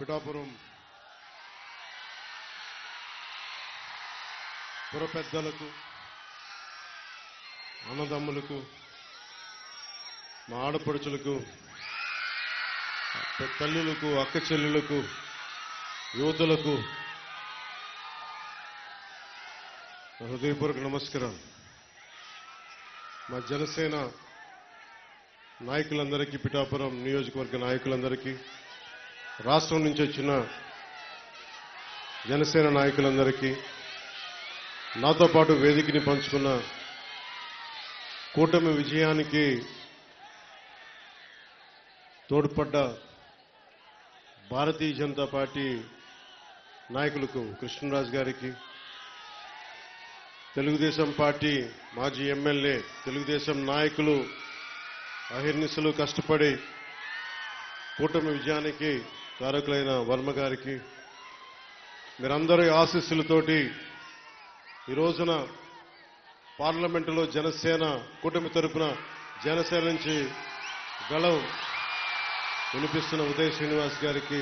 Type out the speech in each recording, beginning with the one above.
పిఠాపురం. పుర పెద్దలకు అన్నదమ్ములకు మా ఆడపడుచులకు తల్లులకు అక్క చెల్లెలకు యువతులకు హృదయపూర్వక నమస్కారం. మా జనసేన నాయకులందరికీ పిఠాపురం నియోజకవర్గ నాయకులందరికీ రాష్ట్రం నుంచి వచ్చిన జనసేన నాయకులందరికీ నాతో పాటు వేదికని పంచుకున్న కూటమి విజయానికి తోడ్పడ్డ భారతీయ జనతా పార్టీ నాయకులకు కృష్ణరాజు గారికి తెలుగుదేశం పార్టీ మాజీ ఎమ్మెల్యే తెలుగుదేశం నాయకులు అహిర్నిశలు కష్టపడి కూటమి విజయానికి కారకులైన వర్మ గారికి మీరందరి ఆశీస్సులతోటి ఈ రోజున పార్లమెంటులో జనసేన కూటమి తరపున జనసేన నుంచి గళం వినిపిస్తున్న ఉదయ్ శ్రీనివాస్ గారికి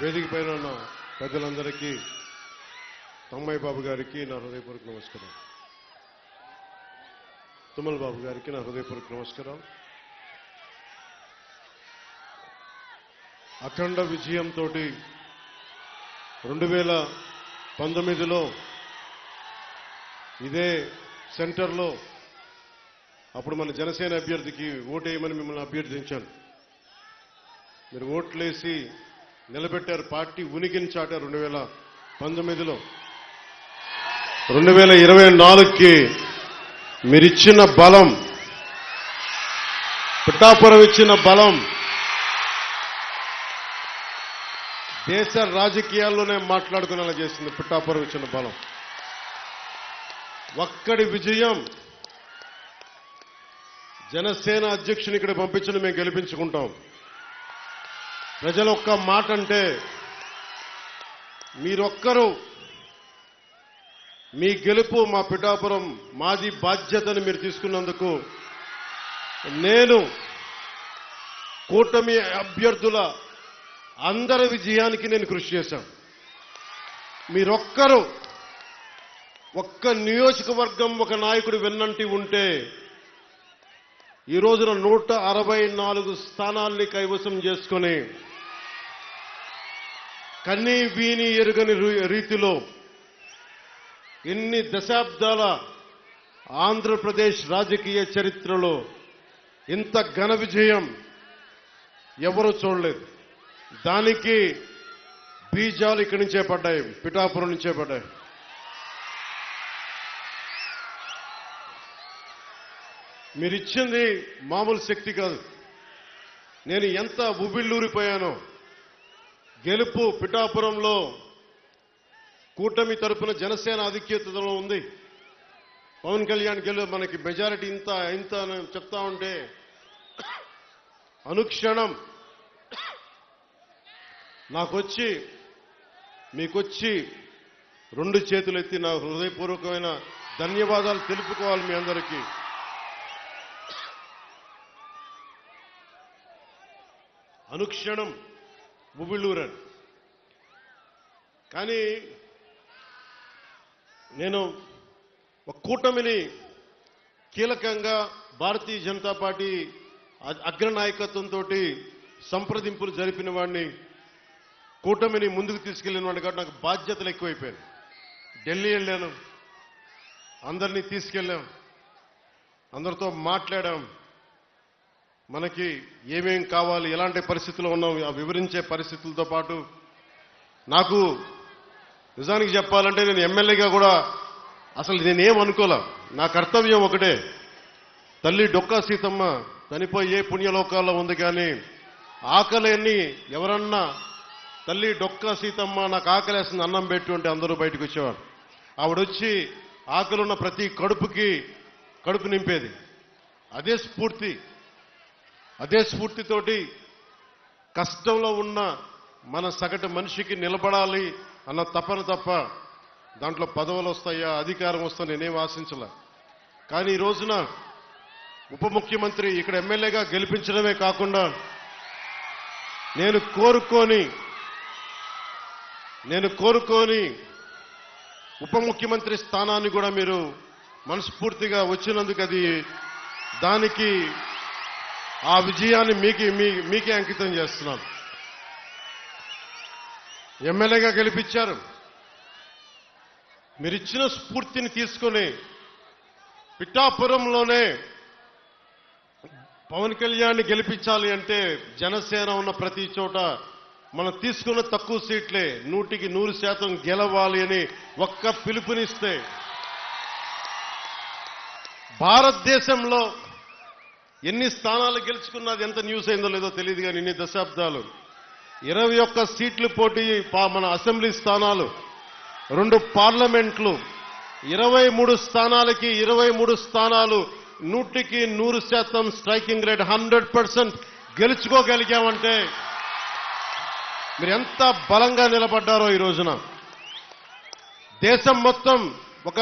వేదిక పైన ఉన్న పెద్దలందరికీ తమ్మయ్య బాబు గారికి నా హృదయపూర్వక నమస్కారం తుమ్మల బాబు గారికి నా హృదయపూర్వక నమస్కారం అఖండ విజయంతో రెండు వేల పంతొమ్మిదిలో ఇదే సెంటర్లో అప్పుడు మన జనసేన అభ్యర్థికి ఓటేయమని మిమ్మల్ని అభ్యర్థించాను. మీరు ఓట్లేసి నిలబెట్టారు పార్టీ ఉనికిని చాటారు రెండు వేల పంతొమ్మిదిలో. రెండు వేల ఇరవై నాలుగుకి మీరిచ్చిన బలం పిఠాపురం ఇచ్చిన బలం దేశ రాజకీయాల్లోనే మాట్లాడుకునేలా చేసింది పిఠాపురం ఇచ్చిన బలం. ఒక్కడి విజయం జనసేన అధ్యక్షుని ఇక్కడ పంపించిన మేము గెలిపించుకుంటాం. ప్రజలు ఒక్క మాట అంటే మీరొక్కరు మీ గెలుపు మా పిఠాపురం మాది బాధ్యతని మీరు తీసుకున్నందుకు నేను కూటమి అభ్యర్థుల అందరి విజయానికి నేను కృషి చేశాను మీరొక్కరు ఒక్క నియోజకవర్గం ఒక నాయకుడు వెన్నంటి ఉంటే ఈ రోజున నూట అరవై నాలుగు స్థానాల్ని కైవసం చేసుకొని కన్నీ వీని ఎరుగని రీతిలో ఎన్ని దశాబ్దాల ఆంధ్రప్రదేశ్ రాజకీయ చరిత్రలో ఇంత ఘన విజయం ఎవరూ చూడలేదు. దానికి బీజాలు ఇక్కడి నుంచే పడ్డాయి పిఠాపురం నుంచే పడ్డాయి. మీరిచ్చింది మామూలు శక్తి కాదు. నేను ఎంత ఉబిళ్ళూరిపోయానో గెలుపు పిఠాపురంలో కూటమి తరపున జనసేన ఆధిక్యతలో ఉంది. పవన్ కళ్యాణ్ గెలు మనకి మెజారిటీ ఇంత ఇంత చెప్తా ఉంటే అనుక్షణం నాకొచ్చి మీకొచ్చి రెండు చేతులు ఎత్తి నా హృదయపూర్వకమైన ధన్యవాదాలు తెలుపుకోవాలి మీ అందరికీ. అనుక్షణం బుబిళ్ళూరన్ కానీ నేను ఒక కూటమిని కీలకంగా భారతీయ జనతా పార్టీ అ- అగ్రనాయకత్వంతో సంప్రదింపులు జరిపిన వాడిని కూటమిని ముందుకు తీసుకెళ్ళిన వాడిని కాబట్టి నాకు బాధ్యతలు ఎక్కువైపోయాయి. ఢిల్లీ వెళ్ళాను అందరినీ తీసుకెళ్ళాం అందరితో మాట్లాడాం. మనకి ఏమేం కావాలి ఎలాంటి పరిస్థితుల్లో ఉన్నాం ఆ వివరించే పరిస్థితులతో పాటు నాకు నిజానికి చెప్పాలంటే నేను ఎమ్మెల్యేగా కూడా అసలు నేనేం అనుకోలే నా కర్తవ్యం ఒకటే. తల్లి డొక్కా సీతమ్మ చనిపోయి ఏ పుణ్యలోకాల్లో ఉంది కానీ ఆకలిని ఎవరన్నా తల్లి డొక్కా సీతమ్మ నాకు ఆకలేస్తుంది అన్నం పెట్టి ఉంటే అందరూ బయటకు వచ్చేవారు. ఆవిడొచ్చి ఆకలున్న ప్రతి కడుపుకి కడుపు నింపేది. అదే స్ఫూర్తి. అదే స్ఫూర్తితోటి కష్టంలో ఉన్న మన సగటు మనిషికి నిలబడాలి అన్న తపన తప్ప దాంట్లో పదవులు వస్తాయా అధికారం వస్తా నేనేం ఆశించలే. కానీ ఈ రోజున ఉప ముఖ్యమంత్రి ఇక్కడ ఎమ్మెల్యేగా గెలిపించడమే కాకుండా నేను కోరుకొని నేను కోరుకొని ఉప ముఖ్యమంత్రి స్థానాన్ని కూడా మీరు మనస్ఫూర్తిగా వచ్చినందుకు అది దానికి ఆ విజయాన్ని మీకు మీ- మీకే అంకితం చేస్తున్నాను. ఎమ్మెల్యేగా గెలిపించారు. మీరిచ్చిన స్ఫూర్తిని తీసుకొని పిఠాపురంలోనే పవన్ కళ్యాణ్ గెలిపించాలి అంటే జనసేన ఉన్న ప్రతి చోట మనం తీసుకున్న తక్కువ సీట్లే నూటికి నూరు శాతం గెలవాలి అని ఒక్క పిలుపునిస్తే భారతదేశంలో ఎన్ని స్థానాలు గెలుచుకున్నది ఎంత న్యూస్ అయిందో లేదో తెలియదు కానీ ఇన్ని దశాబ్దాలు ఇరవై ఒక్క సీట్లు పోటీ మన అసెంబ్లీ స్థానాలు రెండు పార్లమెంట్లు ఇరవై మూడు స్థానాలకి ఇరవై మూడు స్థానాలు నూటికి నూరు శాతం స్ట్రైకింగ్ రేట్ హండ్రెడ్ పర్సెంట్ గెలుచుకోగలిగామంటే మీరు ఎంత బలంగా నిలబడ్డారో ఈ రోజున. దేశం మొత్తం ఒక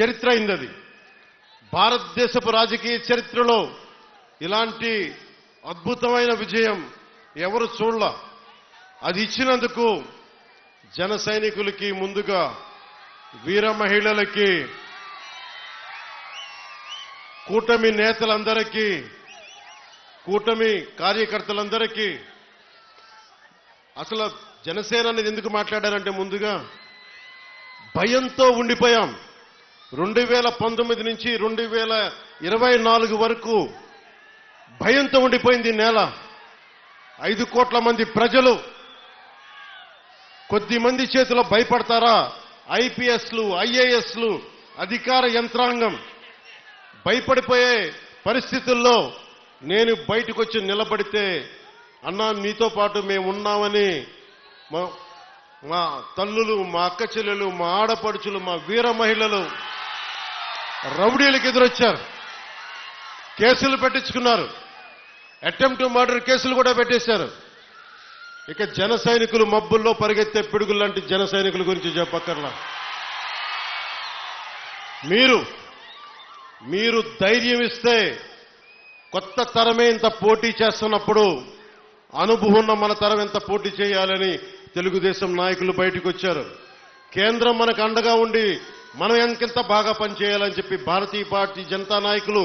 చరిత్ర అయింది అది భారతదేశపు రాజకీయ చరిత్రలో ఇలాంటి అద్భుతమైన విజయం ఎవరు చూడల? అది ఇచ్చినందుకు జన సైనికులకి ముందుగా వీర మహిళలకి కూటమి నేతలందరికీ కూటమి కార్యకర్తలందరికీ అసలు జనసేన అనేది ఎందుకు మాట్లాడారంటే ముందుగా భయంతో ఉండిపోయాం. రెండు వేల పంతొమ్మిది నుంచి రెండు వేల ఇరవై నాలుగు వరకు భయంతో ఉండిపోయింది ఈ నేల. ఐదు కోట్ల మంది ప్రజలు కొద్ది మంది చేతిలో భయపడతారా? ఐపీఎస్లు ఐఏఎస్లు అధికార యంత్రాంగం భయపడిపోయే పరిస్థితుల్లో నేను బయటకు వచ్చి నిలబడితే అన్నా మీతో పాటు మేము ఉన్నామని మా మా తల్లులు మా అక్క చెల్లెలు మా ఆడపడుచులు మా వీర మహిళలు రౌడీలకు ఎదురొచ్చారు. కేసులు పెట్టించుకున్నారు. అటెంప్ట్ మర్డర్ కేసులు కూడా పెట్టేశారు. ఇక జన సైనికులు మబ్బుల్లో పరిగెత్తే పిడుగులు లాంటి జన సైనికుల గురించి చెప్పక్కర్లా. మీరు మీరు ధైర్యం ఇస్తే కొత్త తరమే ఇంత పోటీ చేస్తున్నప్పుడు అనుభవం ఉన్న మన తరం ఎంత పోటీ చేయాలని తెలుగుదేశం నాయకులు బయటకు వచ్చారు. కేంద్రం మనకు అండగా ఉండి మనం ఎంకెంత బాగా పనిచేయాలని చెప్పి భారతీయ పార్టీ జనతా నాయకులు